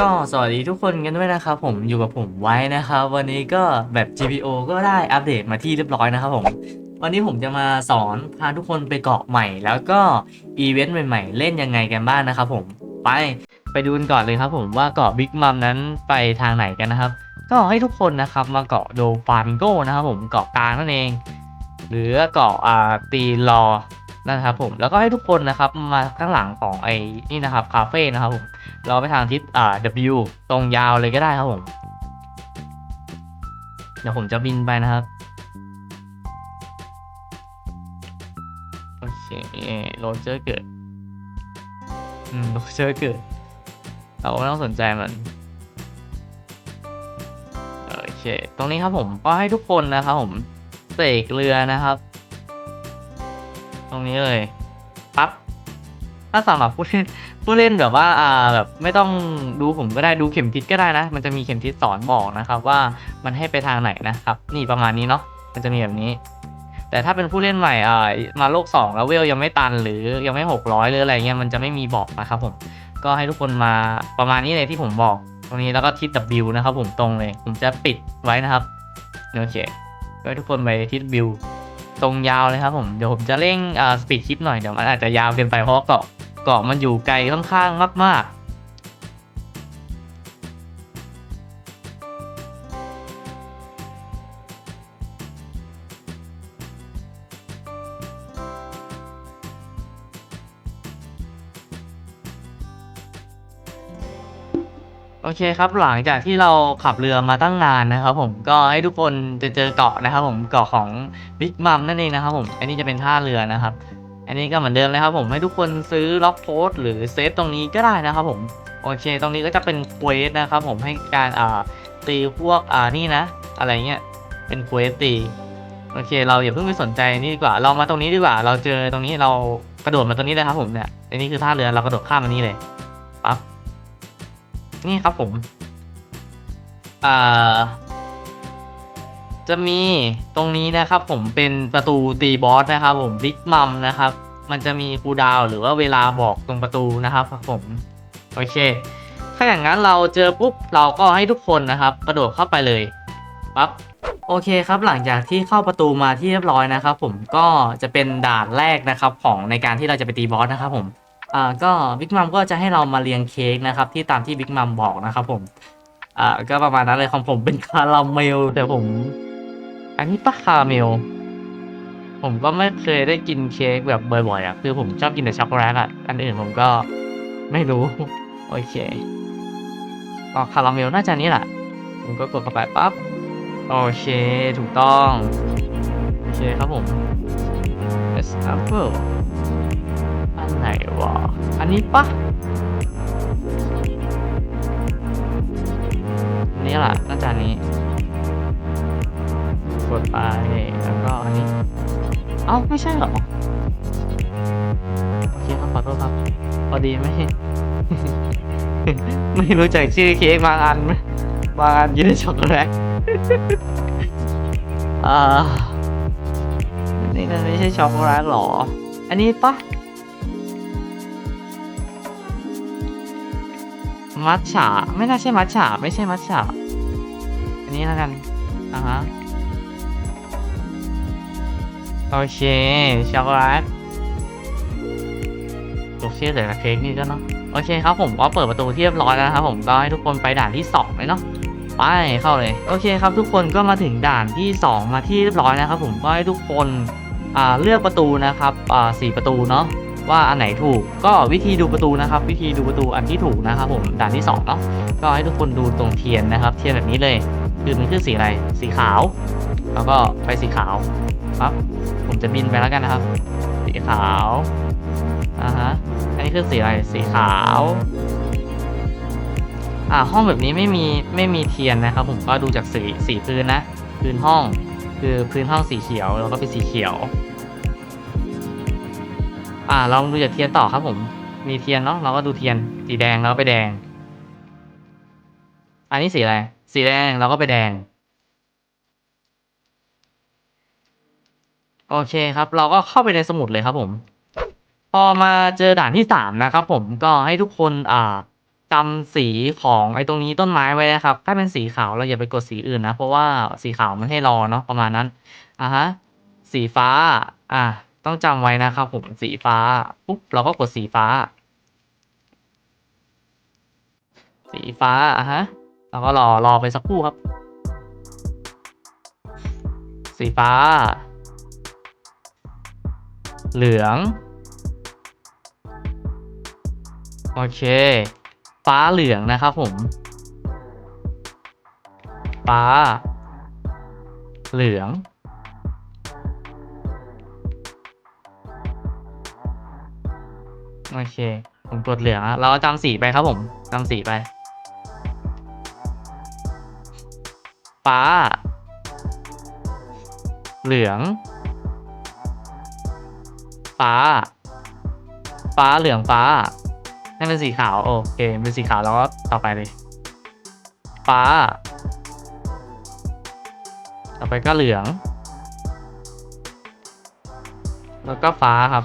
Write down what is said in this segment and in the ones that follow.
ก็สวัสดีทุกคนกันด้วยนะครับผมอยู่กับผมไว้นะครับวันนี้ก็แบบ GPO ก็ได้อัปเดตมาที่เรียบร้อยนะครับผมวันนี้ผมจะมาสอนพาทุกคนไปเกาะใหม่ แล้วก็อีเวนต์ใหม่ๆ เล่นยังไงกันบ้างนะครับผมไปไปดูกันก่อนเลยครับผมว่าเกาะบิ๊กมัมนั้นไปทางไหนกันนะครับ ก็ให้ทุกคนนะครับมาเกาะโดฟามิงโกนะครับผมเกาะกลางนั่นเอง หรือเกาะอ่าตีลอ นะครับผมแล้วก็ให้ทุกคนนะครับมาข้างหลังของไอ้นี่นะครับคาเฟ่นะครับผมเราไปทางทิศอ่า W ตรงยาวเลยก็ได้ครับผมเดี๋ยวผมจะบินไปนะครับโอเคโรเจอร์เกิดอืมโรเจอร์เกิดเราไม่ต้องสนใจมันโอเคตรงนี้ครับผมก็ให้ทุกคนนะครับผมเสกเรือนะครับ รงนี้เลยปั๊บถ้าสำหรับผู้เล่นผู้เล่นแบบว่าอ่าแบบไม่ต้องดูผมก็ได้ดูเข็มทิศก็ได้นะ มันจะมีเข็มทิศสอนบอกนะครับ ว่ามันให้ไปทางไหนนะครับ นี่ประมาณนี้เนาะมันจะมีแบบนี้ แต่ถ้าเป็นผู้เล่นใหม่อ่ามาโลก 2 แล้วเวลยังไม่ตันหรือยังไม่ 600 หรืออะไรเงี้ยมันจะไม่มีบอกนะครับผมก็ให้ทุกคนมาประมาณนี้เลยที่ผมบอกตรงนี้แล้วก็ทิศ W นะครับผมตรงเลย ผมจะปิดไว้นะครับโอเคก็ให้ทุกคนไปทิศ W ตรงยาวเลยครับผมเดี๋ยวผมจะเร่งสปีดคลิปหน่อยเดี๋ยวมันอาจจะยาวเกินไปเพราะเกาะเกาะมันอยู่ไกลค่อนข้างมากๆโอเคครับหลังจากที่เราขับเรือมาตั้งนานนะครับผมก็ให้ทุกคนจะเจอเกาะนะครับผมเกาะของ บิ๊กมัมนั่นเองนะครับผม อันนี้จะเป็นท่าเรือนะครับ อันนี้ก็เหมือนเดิมเลยครับผม ให้ทุกคนซื้อล็อกโพสหรือเซฟตรงนี้ก็ได้นะครับผม โอเค ตรงนี้ก็จะเป็นเควสนะครับผม ให้การอ่าตีพวกอ่านี่นะ อะไรเงี้ย เป็นเควสตี โอเค เราอย่าเพิ่งไปสนใจนี่ดีกว่า เรามาตรงนี้ดีกว่า เราเจอตรงนี้เรากระโดดมาตรงนี้เลยครับผมเนี่ย อันนี้คือท่าเรือ เรากระโดดข้ามมานี่เลย ปั๊บ นี่ครับผม อ่า จะมีตรงนี้นะครับผมเป็นประตูตีบอสนะครับผมบิ๊กมัมนะครับ มันจะมีคูดาวหรือว่าเวลาบอกตรงประตูนะครับผมโอเค ถ้าอย่างนั้นเราเจอปุ๊บเราก็ให้ทุกคนนะครับ กระโดดเข้าไปเลยปั๊บโอเคครับหลังจากที่เข้าประตูมาที่เรียบร้อยนะครับ ผมก็จะเป็นด่านแรกนะครับของในการที่เราจะไปตีบอสนะครับผมอ่าก็บิ๊กมัมก็จะให้เรามาเรียงเค้กนะครับที่ตามที่บิ๊กมัมบอกนะครับผมอ่าก็ประมาณนั้นเลยของผมเป็นคาราเมลแต่ผม อันนี้ปะคาราเมล ผมก็ไม่เคยได้กินเค้กแบบบ่อยๆอะ คือผมชอบกินแต่ช็อกโกแลตอะ อันอื่นผมก็ไม่รู้ โอเคก็คาราเมลน่าจะนี้แหละ ผมก็กดเข้าไปปั๊บ โอเค ถูกต้อง โอเคครับผม S apple อันไหนวะ อันนี้ปะนนี้แหละน่าจะนี้ ดไป แล้วก็อันนี้เอ้าไม่ใช่เหรอ โอเคครับขอโทษครับพอดีไม่ ไม่รู้จักชื่อเค้กบางอันบางอันยืนช็อกโกแลตอ่าอันนี่มันไม่ใช่ช็อกโกแลตหรอ อันนี้ปะมัทฉะไม่น่าใช่มัทฉะไม่ใช่มัทฉะอันนี้แล้วกันอ่าฮะ โอเค ช็อกโกแลตตัวชื่อแต่ละเค้กนี่ก็เนาะ โอเคครับผมก็เปิดประตูเรียบร้อยแล้วครับผมก็ให้ทุกคนไปด่านที่2เลยเนาะ ไปเข้าเลย โอเคครับทุกคนก็มาถึงด่านที่ 2 มาที่เรียบร้อยนะครับผมก็ให้ทุกคนอ่าเลือกประตูนะครับอ่าสี่ประตูเนาะว่าอันไหนถูกก็วิธีดูประตูนะครับ วิธีดูประตูอันที่ถูกนะครับผมด่านที่2เนาะก็ให้ทุกคนดูตรงเทียนนะครับ เทียนแบบนี้เลยคือมันคือสีอะไรสีขาว แล้วก็ไปสีขาวปั๊บผมจะบินไปแล้วกันนะครับ สีขาวอ่าฮะอันนี้คือสีอะไรสีขาว อ่าห้องแบบนี้ไม่มีไม่มีเทียนนะครับ ผมก็ดูจากสีสีพื้นนะพื้นห้องคือพื้นห้องสีเขียวแล้วก็เป็นสีเขียว อ่าลองดูจากเทียนต่อครับผม มีเทียนเนาะเราก็ดูเทียนสีแดงแล้วก็ไปแดง อันนี้สีอะไรสีแดงเราก็ไปแดง โอเคครับ เราก็เข้าไปในสมุดเลยครับผม พอมาเจอด่านที่สามนะครับผมก็ให้ทุกคนอ่าจำสีของไอ้ตรงนี้ต้นไม้ไว้นะครับ ถ้าเป็นสีขาวเราอย่าไปกดสีอื่นนะ เพราะว่าสีขาวมันให้รอเนาะประมาณนั้นอะฮะสีฟ้า อะต้องจำไว้นะครับผมสีฟ้าปุ๊บเราก็กดสีฟ้า สีฟ้าอะฮะเราก็รอรอไปสักครู่ครับ สีฟ้า เหลือง โอเค ฟ้าเหลืองนะครับผม ฟ้า เหลือง โอเค ผมกดเหลืองอะเราจำสีไปครับผมจำสีไป ฟ้า เหลือง ฟ้า ฟ้าเหลืองฟ้า ให้เป็นสีขาวโอเคเป็นสีขาวแล้วก็ต่อไปเลย ฟ้า ต่อไปก็เหลือง แล้วก็ฟ้าครับ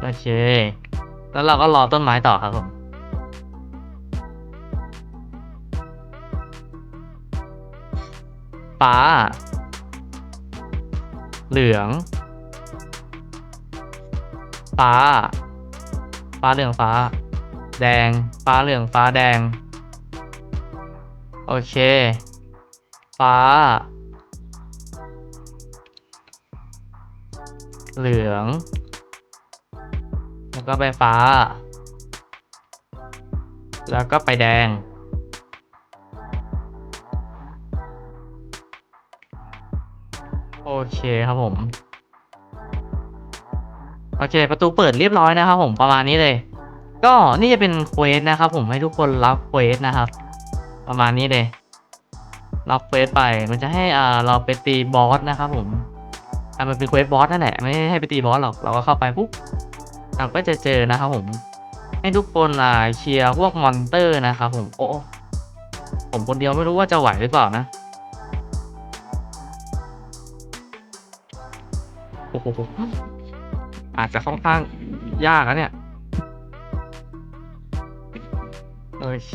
โอเค แล้วเราก็รอต้นไม้ต่อครับผมฟ้า เหลือง ฟ้า ฟ้าเหลืองฟ้า แดง ฟ้าเหลืองฟ้าแดง โอเค ฟ้า เหลือง แล้วก็ไปฟ้า แล้วก็ไปแดง เคครับผม โอเค ประตูเปิดเรียบร้อยนะครับผมประมาณนี้เลย ก็นี่จะเป็นเควสนะครับผมให้ทุกคนรับเควสนะครับ ประมาณนี้เลยรับเควสไปมันจะให้อ่าเราไปตีบอสนะครับผมอ่ามันเป็นเควสบอสนั่นแหละไม่ให้ไปตีบอสหรอกเราก็เข้าไปปุ๊บเราก็จะเจอนะครับผม ให้ทุกคนอ่าเชียร์พวกมอนเตอร์นะครับผมโอ้ผมคนเดียวไม่รู้ว่าจะไหวหรือเปล่านะ โอ้โหอาจจะค่อนข้างยากนะเนี่ย โอเค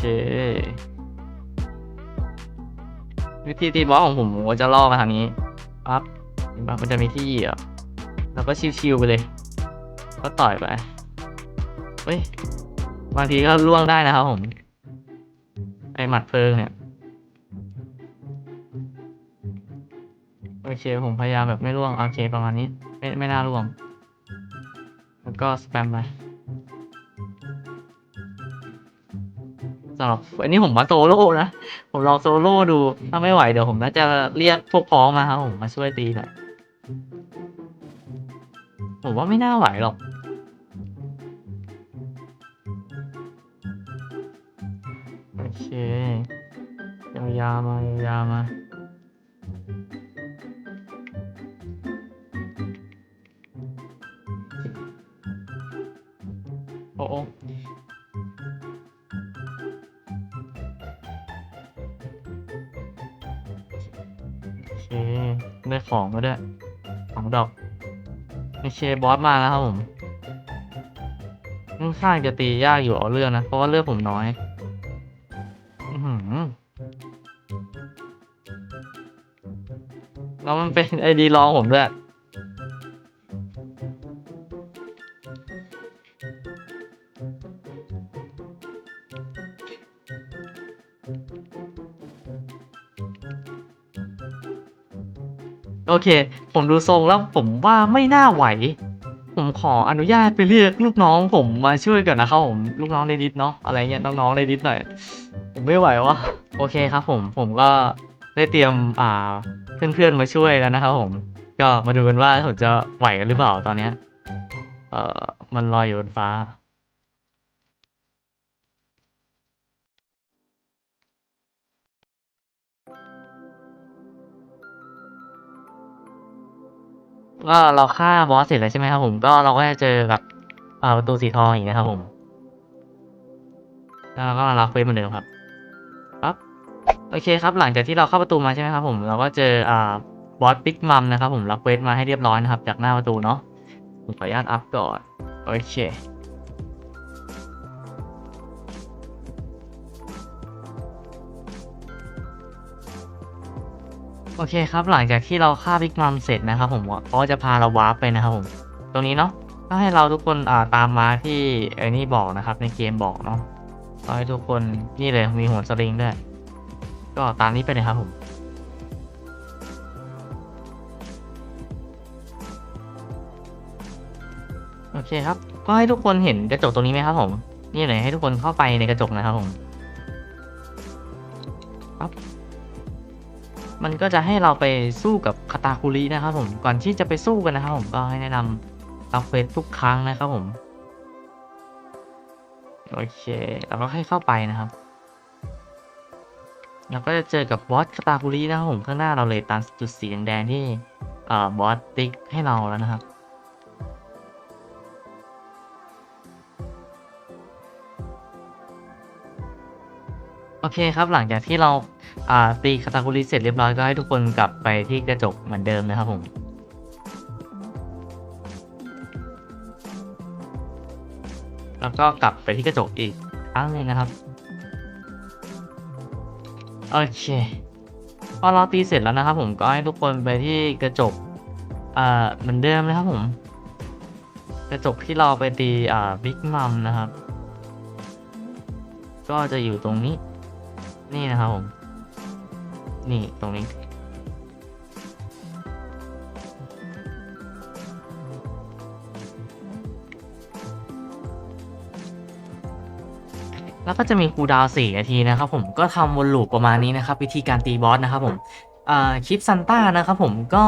วิธีตีบอสของผมผมจะล่อมาทางนี้ปั๊บเห็นปะมันจะมีที่เหยียบแล้วก็ชิวๆไปเลย ก็ต่อยไปเฮ้ยบางทีก็ล่วงได้นะครับผม ไอหมัดเพลิงเนี่ย โอเค ผมพยายามแบบไม่ร่วง โอเค ประมาณนี้ ไม่ไม่น่าร่วง แล้วก็สแปมไปสำหรับอันนี้ผมมาโซโล่นะ ผมลองโซโล่ดู ถ้าไม่ไหวเดี๋ยวผมน่าจะเรียกพวกพ้องมาครับผมมาช่วยตีหน่อย ผมว่าไม่น่าไหวหรอก โอเคยาวๆมายาวๆมา โอ้โอ้โอเคได้ของมาด้วยของดอกโอเคบอสมาแล้วครับผมค่อนข้างจะตียากอยู่เอาเรื่องนะ เพราะว่าเลือดผมน้อย อือหือแล้วมันเป็นไอดีรองผมด้วย เค ผมดูทรงแล้วผมว่าไม่น่าไหว ผมขออนุญาตไปเรียกลูกน้องผมมาช่วยก่อนนะครับผมลูกน้องในดิสเนาะอะไรเงี้ยน้องๆในดิสหน่อย ผมไม่ไหววะโอเคครับ ผมผมก็ได้เตรียมอ่าเพื่อนๆมาช่วยแล้วนะครับผมก็มาดูกันว่าผมจะไหวกันหรือเปล่าตอนเนี้ยเอ่อมันลอยอยู่บนฟ้า ก็เราฆ่าบอสเสร็จแล้วใช่ไหมครับผมก็เราก็จะเจอกับประตูสีทองอีกนะครับผมแล้วเราก็มารับเควสเหมือนเดิมครับปั๊บโอเคครับ หลังจากที่เราเข้าประตูมาใช่ไหมครับผมเราก็เจออ่าบอสปิกมัมนะครับผมรับเควสมาให้เรียบร้อยนะครับ จากหน้าประตูเนาะผมขออนุญาตอัพก่อนโอเค โอเคครับหลังจากที่เราฆ่าบิ๊กมัมเสร็จนะครับผมเขาก็จะพาเราวาร์ปไปนะครับผม ตรงนี้เนาะก็ให้เราทุกคนอ่าตามมาที่ไอ้นี่บอกนะครับ ในเกมบอกเนาะก็ให้ทุกคนนี่เลยมีหัวสลิงด้วย ก็ตามนี้ไปเลยครับผมโอเคครับ ก็ให้ทุกคนเห็นกระจกตรงนี้ไหมครับผม นี่เลยให้ทุกคนเข้าไปในกระจกนะครับผมปั๊บ มันก็จะให้เราไปสู้กับคาตาคุรินะครับผมก่อนที่จะไปสู้กันนะครับผมก็ให้แนะนำรับเควสทุกครั้งนะครับผมโอเคแล้วก็ให้เข้าไปนะครับเราก็จะเจอกับบอสคาตาคุรินะครับผมข้างหน้าเราเลยตามจุดสีแดงๆที่เอ่อบอสติ๊กให้เราแล้วนะครับโอเคครับหลังจากที่เรา อ่าตีคาตาคุริเสร็จเรียบร้อยก็ให้ทุกคนกลับไปที่กระจกเหมือนเดิมนะครับผมแล้วก็กลับไปที่กระจกอีกครั้งหนึงนะครับโอเคพอเราตีเสร็จแล้วนะครับ ผมก็ให้ทุกคนไปที่กระจกอ่าเหมือนเดิมนะครับผม กระจกที่เราไปตีอ่าบิ๊กมัมนะครับ ก็จะอยู่ตรงนี้ นี่นะครับผม นี่ตรงนี้ แล้วก็จะมีคูดาวน์4นาทีนะครับผมก็ทำวนลูปประมาณนี้นะครับ วิธีการตีบอสนะครับผมคลิปซันต้านะครับผมก็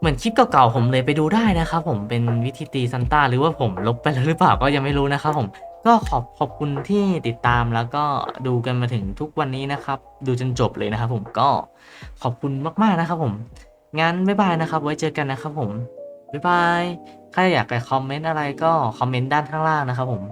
เหมือนคลิปเก่าๆผมเลยไปดูได้นะครับผมเป็นวิธีตีซันต้าหรือว่าผมลบไปแล้วหรือเปล่าก็ยังไม่รู้นะครับผม ก็ขอบขอบคุณที่ติดตามแล้วก็ดูกันมาถึงทุกวันนี้นะครับ ดูจนจบเลยนะครับผมก็ขอบคุณมากๆนะครับผม งั้นบ๊ายบายนะครับ ไว้เจอกันนะครับผมบ๊ายบาย ใครอยากไปคอมเมนต์อะไรก็คอมเมนต์ด้านข้างล่างนะครับผม